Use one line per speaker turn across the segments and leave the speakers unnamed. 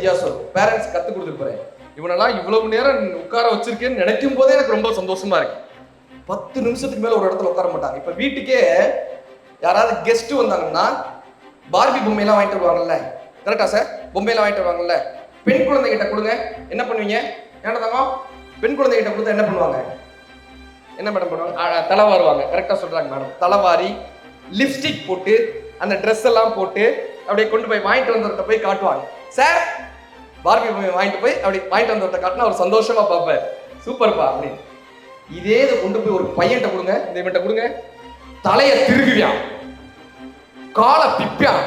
வித்தியாசம். இருக்கும் பேரண்ட்ஸ் கற்றுக் கொடுத்துருப்பேன் இவனெல்லாம் இவ்வளவு நேரம் உட்கார வச்சிருக்கேன்னு நினைக்கும் போதே எனக்கு ரொம்ப சந்தோஷமா இருக்கு. பத்து நிமிஷத்துக்கு மேல ஒரு இடத்துல உட்கார மாட்டாங்க. இப்ப வீட்டுக்கே யாராவது கெஸ்ட் வந்தாங்கன்னா பார்பி பொம்மையெல்லாம் வாங்கிட்டு வருவாங்கல்ல. கரெக்டா சார் பொம்மையெல்லாம் வாங்கிட்டு வருவாங்கல்ல. பெண் குழந்தைகிட்ட கொடுங்க. என்ன பண்ணுவீங்க? ஏன்னா தங்கம் பெண் குழந்தைகிட்ட கொடுத்தா என்ன பண்ணுவாங்க? என்ன மேடம் பண்ணுவாங்க? ஆ, தலை வாருவாங்க. கரெக்டா மேடம் தலைவாரி லிப்ஸ்டிக் போட்டு அந்த ட்ரெஸ் எல்லாம் போட்டு அப்படியே கொண்டு போய் வாங்கிட்டு வந்தவர்கிட்ட போய் காட்டுவாங்க. சார் பார்பி பொம்மை வாங்கிட்டு போய் அப்படி வாங்கிட்டு வந்தவர்கிட்ட காட்டினா அவர் சந்தோஷமா பார்ப்பார். சூப்பர்ப்பா அப்படின்னு இதே இதை கொண்டு போய் ஒரு பையன்கிட்ட கொடுங்க இந்த இவன்கிட்ட கொடுங்க. தலைய திருகுவியான் காலை பிப்பியான்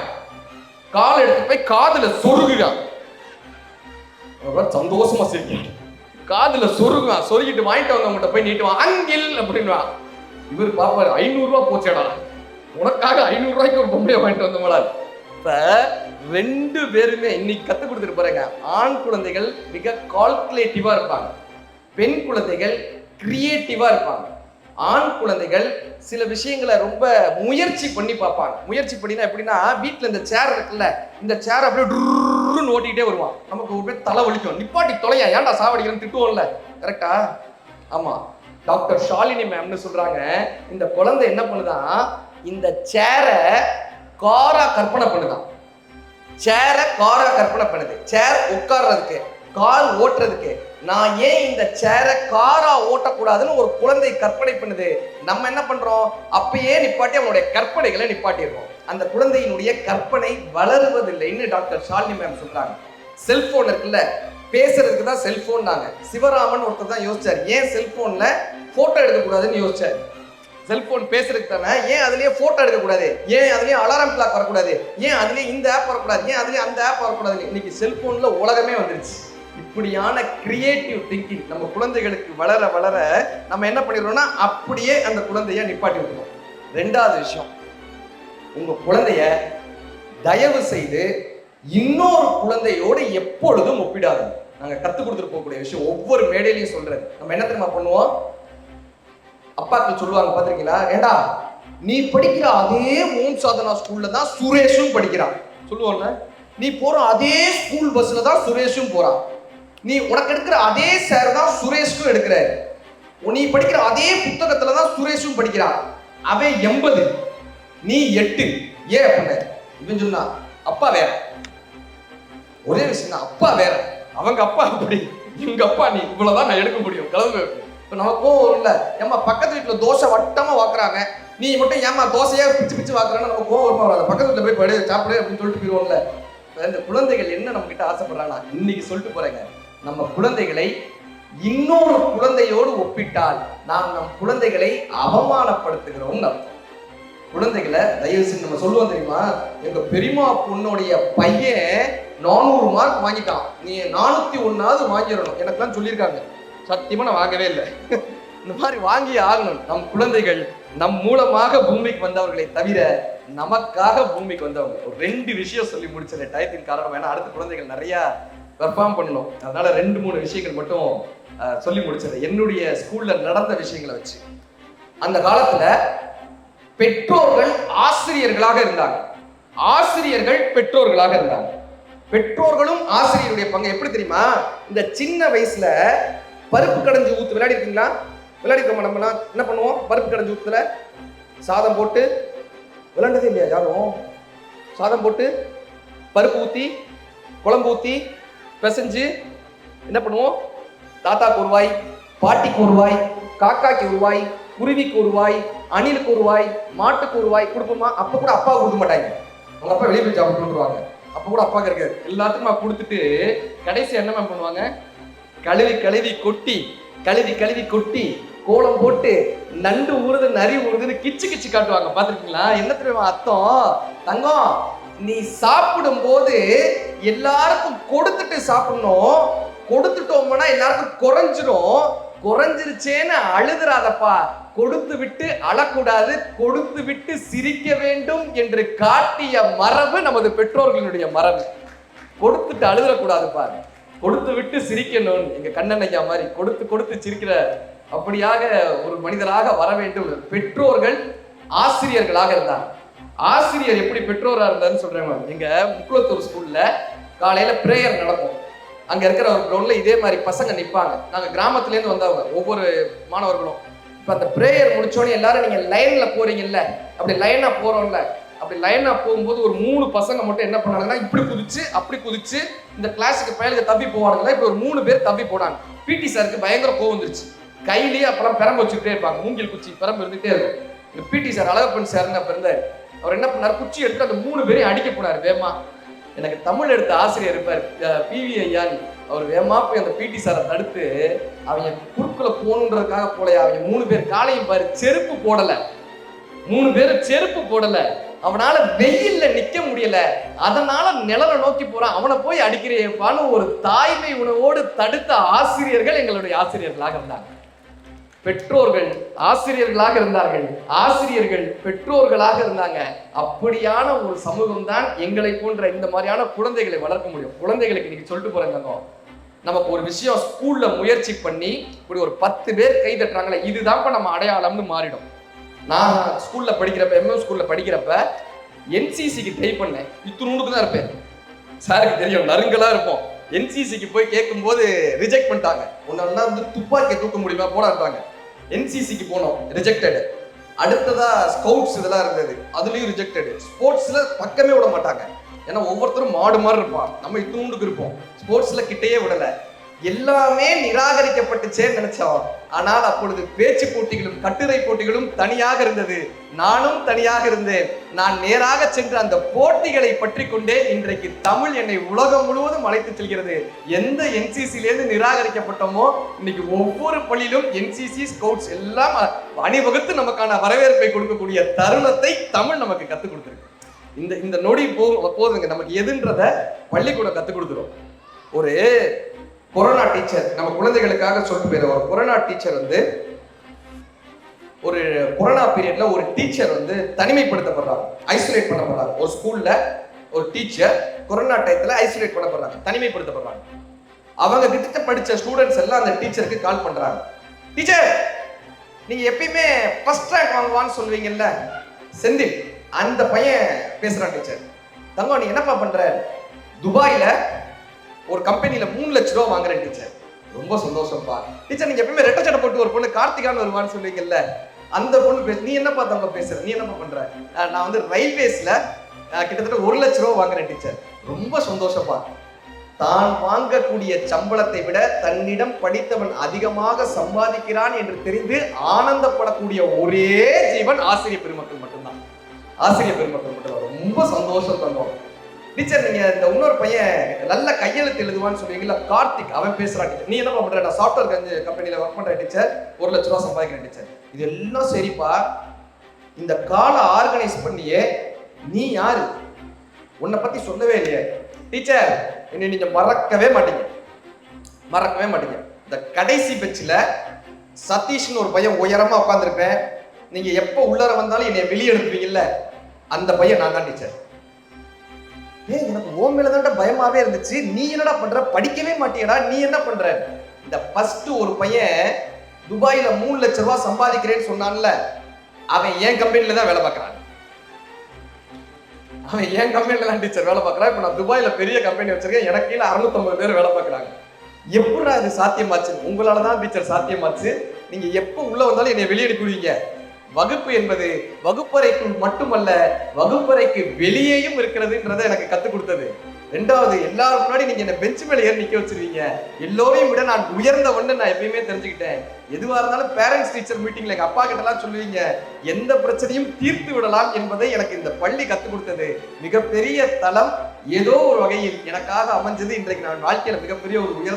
காலை எடுத்து போய் காதுல சொருகுவியான் சந்தோஷமா சிரிக்கிறான் காதுல சொருகுவான் சொருகிட்டு வாங்கிட்டு வந்தவங்ககிட்ட போய் நீட்டுவான் அங்கில் அப்படின்வான் இவர் பாப்பாரு ஐநூறு ரூபா போச்சேடா. உனக்காக ஐநூறு ரூபாய்க்கு ஒரு பொம்மையை வாங்கிட்டு வந்தோம்டா. இப்ப ரெண்டு பேருமே இன்னைக்கு கத்து கொடுத்துட்டு போறேங்க. ஆண் குழந்தைகள் மிக கால்குலேட்டிவா இருப்பாங்க. பெண் குழந்தைகள் கிரியேட்டிவா இருப்பாங்க. ஆண் குழந்தைகள் சில விஷயங்களை ரொம்ப முயற்சி பண்ணி பார்ப்பாங்க. முயற்சி பண்ணினா எப்படின்னா வீட்டில் இந்த சேர் இருக்குல்ல இந்த சேர் அப்படியே டுருன்னு ஓட்டிக்கிட்டே வருவான். நமக்கு ஒரு பேர் தலை வலிக்கும் நிப்பாட்டி தொலையா? ஏன்டா சாவடிக்கிறேன்னு திட்டுவோம்ல. கரெக்டா ஆமா. டாக்டர் ஷாலினி மேம்னு சொல்றாங்க. இந்த குழந்தை என்ன பண்ணுதான் இந்த சேரை காரா கற்பனை பண்ணுதான். சேரை காரா கற்பனை பண்ணுது. சேர் உட்கார்றதுக்கு கார் ஓட்டுறதுக்கு. நான் ஏன் இந்த சேரை காரா ஓட்டக்கூடாதுன்னு ஒரு குழந்தை கற்பனை பண்ணுது. நம்ம என்ன பண்றோம்? அப்பயே நிப்பாட்டி அவனுடைய கற்பனைகளை நிப்பாட்டிடுறோம். அந்த குழந்தையினுடைய கற்பனை வளருவதில்லைன்னு டாக்டர் ஷாலினி மேம் சொல்றாங்க. செல்போன் இருக்குல்ல பேசுறதுக்கு தான் செல்போன் நாங்க சிவராமன் ஒருத்தர் தான் யோசிச்சார். ஏன் செல்போன்ல போட்டோ எடுக்கக்கூடாதுன்னு யோசிச்சார். செல்போன் பேசுறதுக்கு தானே? ஏன் அதுலயே போட்டோ எடுக்கக்கூடாது? ஏன் அதுலயே அலாரம் கிளாக் வரக்கூடாது? ஏன் அதுலயே இந்த ஆப் வரக்கூடாது? ஏன் அதுலயே அந்த ஆப் வரக்கூடாது இன்னைக்கு செல்போன்ல உலகமே வந்துருச்சு. இப்படியான கிரியேட்டிவ் திங்கிங் நம்ம குழந்தைகளுக்கு வளர வளர நம்ம என்ன பண்ணிடுறோம்னா அப்படியே அந்த குழந்தைய நிப்பாட்டி விட்டுருவோம் ரெண்டாவது விஷயம் உங்க குழந்தைய தயவு செய்து இன்னொரு குழந்தையோடு எப்பொழுதும் ஒப்பிடாது நாங்க கத்துக் கொடுத்துட்டு போகக்கூடிய விஷயம் ஒவ்வொரு மேடையிலையும் சொல்றது நம்ம என்ன தெரியுமா பண்ணுவோம்? அப்பாக்கள் சொல்லுவாங்க பார்த்துருக்கீங்களா? ஏண்டா நீ படிக்கிற அதே ஓம் சாதனா ஸ்கூல்ல தான் சுரேஷும் படிக்கிறான். சொல்லுவோம்ல நீ போற அதே ஸ்கூல் பஸ்ல தான் சுரேஷும் போறான். நீ உனக்கு எடுக்கிற அதே சார் தான் சுரேஷுக்கும் எடுக்கிற. நீ படிக்கிற அதே புத்தகத்துல தான் சுரேஷும் படிக்கிறான். அவன் எண்பது நீ எட்டு. ஏன் அப்படின்னு இவன் சொன்னா அப்பா வேற. ஒரே விஷயம் தான் அப்பா வேற. அவங்க அப்பா அப்படி இவங்க அப்பா நீ இவ்வளவுதான் நான் எடுக்க முடியும். கிளம்பு. இப்ப நமக்கும் இல்லை ஏமா பக்கத்து வீட்டில் தோசை வட்டமாக வாக்குறாங்க. நீ மட்டும் ஏமா தோசையாக பிச்சு பிச்சு வாக்குறான்னு நம்ம கோவம் வருமா வராது. பக்கத்து வீட்டில் போய் படு சாப்பிடு அப்படின்னு சொல்லிட்டு போயிடுவோம்ல இந்த குழந்தைகள் என்ன நம்ம கிட்ட ஆசைப்படுறாங்க இன்னைக்கு சொல்லிட்டு போறேங்க. நம்ம குழந்தைகளை இன்னொரு குழந்தையோடு ஒப்பிட்டால் நாம் நம் குழந்தைகளை அவமானப்படுத்துகிறோம் குழந்தைகளை தயவு செஞ்சு நம்ம சொல்லுவோம் தெரியுமா? எங்க பெரியம்மா பொண்ணுடைய பையன் நானூறு மார்க் வாங்கிட்டான். நீ நானூத்தி ஒன்னாவது வாங்கிடணும். எனக்கெல்லாம் சொல்லியிருக்காங்க. சத்தியமாக நான் வாங்கவே இல்லை. இந்த மாதிரி வாங்கி ஆகணும். நம் குழந்தைகள் நம் மூலமாக பூமிக்கு வந்தவர்களை தவிர நமக்காக பூமிக்கு வந்தவங்க. ஒரு ரெண்டு விஷயம் சொல்லி முடிச்சது டயத்தின் காரணம் ஏன்னா அடுத்த குழந்தைகள் நிறைய பெர்ஃபார்ம் பண்ணணும். அதனால ரெண்டு மூணு விஷயங்கள் மட்டும் அஹ், சொல்லி முடிச்சது என்னுடைய ஸ்கூல்ல நடந்த விஷயங்களை வச்சு. அந்த காலத்துல பெற்றோர்கள் ஆசிரியர்களாக இருந்தாங்க. ஆசிரியர்கள் பெற்றோர்களாக இருந்தாங்க. பெற்றோர்களும் ஆசிரியருடைய பங்கு எப்படி தெரியுமா? இந்த சின்ன வயசுல பருப்பு கடைஞ்சி ஊற்று விளையாடி இருக்கீங்களா விளையாடிருக்கோமா நம்மலாம் என்ன பண்ணுவோம்? பருப்பு கடைஞ்சி ஊற்றுல சாதம் போட்டு விளையாண்டதே இல்லையா யாரும்? சாதம் போட்டு பருப்பு ஊற்றி குழம்பு ஊற்றி பிசைஞ்சு என்ன பண்ணுவோம்? தாத்தாக்கு ஒரு வாய் பாட்டிக்கு ஒரு வாய் காக்காக்கு ஒரு வாய் குருவிக்கு ஒரு வாய் அணிலுக்கு ஒரு வாய் மாட்டுக்கு ஒரு வாய் கொடுப்போமா? அப்போ கூட அப்பா கொடுக்க மாட்டாங்க. அவங்க அப்பா வெளியே போய் சாப்பிட்டு வந்துருவாங்க. அப்போ கூட அப்பாவுக்கு இருக்காது. எல்லாத்துக்கும் கொடுத்துட்டு கடைசி என்ன மேம் பண்ணுவாங்க? கழுவி கழுவி கொட்டி கழுவி கழுவி கொட்டி கோலம் போட்டு நண்டு ஊறுது நரி ஊறுதுன்னு கிச்சு கிச்சு காட்டுவாங்க. பார்த்துருக்கீங்களா? என்ன தெரியுமா அர்த்தம்? தங்கம் நீ சாப்பிடும் போது எல்லாருக்கும் கொடுத்துட்டு சாப்பிடணும். கொடுத்துட்டோம்னா எல்லாருக்கும் குறைஞ்சிரும். குறைஞ்சிருச்சேன்னு அழுதுறாதப்பா. கொடுத்து விட்டு அழக்கூடாது. கொடுத்து விட்டு சிரிக்க வேண்டும் என்று காட்டிய மரபு நமது பெற்றோர்களுடைய மரபு. கொடுத்துட்டு அழுதுறக்கூடாது பாரு கொடுத்து விட்டு சிரிக்கணும். எங்க கண்ணன் ஐயா மாதிரி கொடுத்து கொடுத்து சிரிக்கிற அப்படியாக ஒரு மனிதராக வர வேண்டும். பெற்றோர்கள் ஆசிரியர்களாக இருந்தாங்க ஆசிரியர் எப்படி பெற்றோராக இருந்தாருன்னு சொல்றேன் மேம். எங்க முக்குளத்தூர் ஸ்கூல்ல காலையில பிரேயர் நடக்கும். அங்க இருக்கிற ஒரு கிரௌண்ட்ல இதே மாதிரி பசங்க நிப்பாங்க. நாங்க கிராமத்துல இருந்து வந்தவங்க ஒவ்வொரு மாணவர்களும். இப்ப அந்த பிரேயர் முடிச்சோடனே எல்லாரும் நீங்க லைன்ல போறீங்கல்ல. அப்படி லைனா போறோம்ல. அப்படி லைனாக போகும்போது ஒரு மூணு பசங்க மட்டும் என்ன பண்ணாங்கன்னா இப்படி குதிச்சு அப்படி குதிச்சு இந்த கிளாஸுக்கு பயலுக்கு தப்பி போவானுங்களா? இப்படி ஒரு மூணு பேர் தப்பி போனாங்க. பிடி சாருக்கு பயங்கர கோவம் வந்துருச்சு. கையிலேயே அப்பெல்லாம் பெரம்பு வச்சுக்கிட்டே இருப்பாங்க. மூங்கில் குச்சி பெரம்பு இருந்துகிட்டே இருக்கும். இந்த பிடி சார் அழகப்பன் சார்னு அப்போ இருந்தார். அவர் என்ன பண்ணார்? குச்சி எடுத்து அந்த மூணு பேரையும் அடிக்க போனார் வேமா எனக்கு தமிழ் எடுத்த ஆசிரியர் இருப்பார் பிவி ஐயான்னு. அவர் வேமா போய் அந்த பிடி சாரை தடுத்து அவங்க குறுக்குல போகணுன்றதுக்காக போலையா அவங்க மூணு பேர் காலையும் பாரு செருப்பு போடலை. மூணு பேர் செருப்பு போடலை. அவனால வெயில்ல நிக்க முடியல. அதனால நிழலை நோக்கி போறான். அவனை போய் அடிக்கிறேப்பான்னு ஒரு தாய்மை உணவோடு தடுத்த ஆசிரியர்கள் எங்களுடைய ஆசிரியர்களாக இருந்தாங்க. பெற்றோர்கள் ஆசிரியர்களாக இருந்தார்கள். ஆசிரியர்கள் பெற்றோர்களாக இருந்தாங்க. அப்படியான ஒரு சமூகம் தான் எங்களை போன்ற இந்த மாதிரியான குழந்தைகளை வளர்க்க முடியும். குழந்தைகளுக்கு இன்னைக்கு சொல்லிட்டு போறேன் நமக்கு ஒரு விஷயம் ஸ்கூல்ல முயற்சி பண்ணி இப்படி ஒரு பத்து பேர் கை தட்டுறாங்களே இதுதான் நம்ம அடையாளம்னு மாறிடும். நான் ஸ்கூல்ல படிக்கிறப்ப எம்எம் ஸ்கூல்ல படிக்கிறப்ப என்சிசிக்கு ட்ரை பண்ணேன். இத்தினூண்டுக்கு தான் இருப்பேன். சாருக்கு தெரியும் நறுங்கலா இருப்போம். என்சிசிக்கு போய் கேட்கும்போது ரிஜெக்ட் பண்ணிட்டாங்க. உன்னால வந்து துப்பாக்கியை தூக்க முடியுமா? போடாட்டாங்க என்சிசிக்கு போனோம் ரிஜெக்டடு அடுத்ததா ஸ்கவுட்ஸ் இதெல்லாம் இருந்தது. அதுலயும் ரிஜெக்டடு ஸ்போர்ட்ஸ்ல பக்கமே விட மாட்டாங்க. ஏன்னா ஒவ்வொருத்தரும் மாடு மாதிரி இருப்பான். நம்ம இத்தூண்டுக்கு இருப்போம். ஸ்போர்ட்ஸ்ல கிட்டேயே விடல. எல்லாமே நிராகரிக்கப்பட்டுச்சேன்னு நினைச்சோம். ஆனால் அப்பொழுது பேச்சு போட்டிகளும் கட்டுரை போட்டிகளும் தனியாக இருந்தது. நானும் தனியாக இருந்தேன். நான் நேராக சென்று அந்த போட்டிகளை பற்றி கொண்டே இன்றைக்கு தமிழ் என்னை உலகம் முழுவதும் அழைத்து செல்கிறது. எந்த என்சிசிலேருந்து நிராகரிக்கப்பட்டோமோ இன்னைக்கு ஒவ்வொரு பள்ளியிலும் என்சிசி ஸ்கவுட்ஸ் எல்லாம் அணிவகுத்து நமக்கான வரவேற்பை கொடுக்கக்கூடிய தருணத்தை தமிழ் நமக்கு கற்றுக் கொடுத்துருக்கு. இந்த இந்த நொடி போ போதுங்க. நமக்கு எதுன்றத பள்ளிக்கூடம் கற்றுக் கொடுத்துரும் ஒரு கொரோனா டீச்சர் நம்ம குழந்தைகளுக்காக சொல்லிட்டு போயிரு ஒரு கொரோனா டீச்சர் வந்து ஒரு கொரோனா பீரியட்ல ஒரு டீச்சர் வந்து தனிமைப்படுத்தப்படுறாங்க ஐசோலேட் பண்ணப்படுறாங்க ஒரு ஸ்கூல்ல ஒரு டீச்சர் கொரோனா டயத்துல ஐசோலேட் பண்ணப்படுறாங்க தனிமைப்படுத்தப்படுறாங்க. அவங்க கிட்ட படிச்ச ஸ்டூடெண்ட்ஸ் எல்லாம் அந்த டீச்சருக்கு கால் பண்றாங்க. டீச்சர் நீங்க எப்பயுமே ஃபர்ஸ்ட் ரேங்க் வாங்குவான்னு சொல்லுவீங்கல்ல? செந்தில் அந்த பையன் பேசுறான் டீச்சர். தங்கம் நீ என்னப்பா பண்ற? துபாயில ஒரு கம்பெனியில மூணு லட்ச ரூபா வாங்குறேன் டீச்சர் ரொம்ப சந்தோஷம்ப்பா. டீச்சர் நீங்க எப்பயுமே ரெட்ட சட்டை போட்டு ஒரு பொண்ணு கார்த்திகான்னு வருவான்னு சொல்லுவீங்கல்ல அந்த பொண்ணு பேச நீ என்னப்பா தங்க பேசுற? நீ என்னப்பா பண்ற? அஹ் நான் வந்து ரயில்வேஸ்ல கிட்டத்தட்ட ஒரு லட்ச ரூபா வாங்குறேன் டீச்சர் ரொம்ப சந்தோஷப்பா தான் வாங்கக்கூடிய சம்பளத்தை விட தன்னிடம் படித்தவன் அதிகமாக சம்பாதிக்கிறான் என்று தெரிந்து ஆனந்தப்படக்கூடிய ஒரே ஜீவன் ஆசிரியர் பெருமக்கள் மட்டும்தான். ஆசிரியர் பெருமக்கள் மட்டும்தான். ரொம்ப சந்தோஷம் தந்தோம் டீச்சர் நீங்க இந்த இன்னொரு பையன் நல்ல கையெழுத்து எழுதுவான்னு சொல்லுவீங்கல்ல கார்த்திக் அவன் பேசுறான் நீ என்ன பண்ற நான் சாஃப்ட்வேர் ஒர்க் பண்ற டீச்சர் ஒரு லட்ச ரூபா சம்பாதிக்கிறேன் டீச்சர் இது எல்லாம் சரிப்பா. இந்த காலை ஆர்கனைஸ் பண்ணியே நீ யாரு? உன்னை பத்தி சொல்லவே இல்லையே. டீச்சர் என்னை நீங்க மறக்கவே மாட்டீங்க. மறக்கவே மாட்டீங்க. இந்த கடைசி பெஞ்சில் சதீஷ்னு ஒரு பையன் உயரமா உட்காந்துருப்பேன் நீங்க எப்போ உள்ளர வந்தாலும் என்னை வெளியே எடுப்பீங்கல்ல அந்த பையன் நான் தான் டீச்சர் ஏன் எனக்கு ஓம் மேல பயமாவே இருந்துச்சு. நீ என்னடா பண்ற? படிக்கவே மாட்டியடா. நீ என்ன பண்ற? இந்த ஃபர்ஸ்ட் ஒரு பையன் துபாயில மூணு லட்ச ரூபாய் சம்பாதிக்கிறேன்னு சொன்னான்ல. அவன் என் கம்பெனில தான் வேலை பார்க்கறான். அவன் என் கம்பெனில தான் டீச்சர் வேலை பார்க்கறான். இப்போ நான் துபாயில பெரிய கம்பெனி வச்சிருக்கேன். எனக்கு கீழே அறுநூத்தம்பது பேர் வேலை பார்க்கறாங்க. எப்படா இது சாத்தியமாச்சு? உங்களால தான் டீச்சர் சாத்தியமாச்சு. நீங்க எப்போ உள்ள வந்தாலும் என்னை வெளியே அனுப்பிடுவீங்க வகுப்பு என்பது வகுப்பறைக்குள் மட்டுமல்ல வகுப்பறைக்கு வெளியேயும் இருக்கிறதுன்றதை எனக்கு கத்துக் கொடுத்தது. ரெண்டாவது எல்லாரும் முன்னாடி நீங்க என்ன பெஞ்ச் மேல ஏறி நிக்க வச்சிருவீங்க. எல்லோரையும் விட நான் உயர்ந்தவன்னு நான் எப்பயுமே தெரிஞ்சுக்கிட்டேன். எதுவா இருந்தாலும் பேரண்ட்ஸ் டீச்சர் மீட்டிங்ல எங்க அப்பா கிட்ட எல்லாம் சொல்லுவீங்க. எந்த பிரச்சனையும் தீர்த்து விடலாம் என்பதை எனக்கு இந்த பள்ளி கத்துக் கொடுத்தது. மிகப்பெரிய தளம் ஏதோ ஒரு வகையில் எனக்காக அமைஞ்சது. இன்றைக்கு நான் வாழ்க்கையில மிகப்பெரிய ஒரு உயர்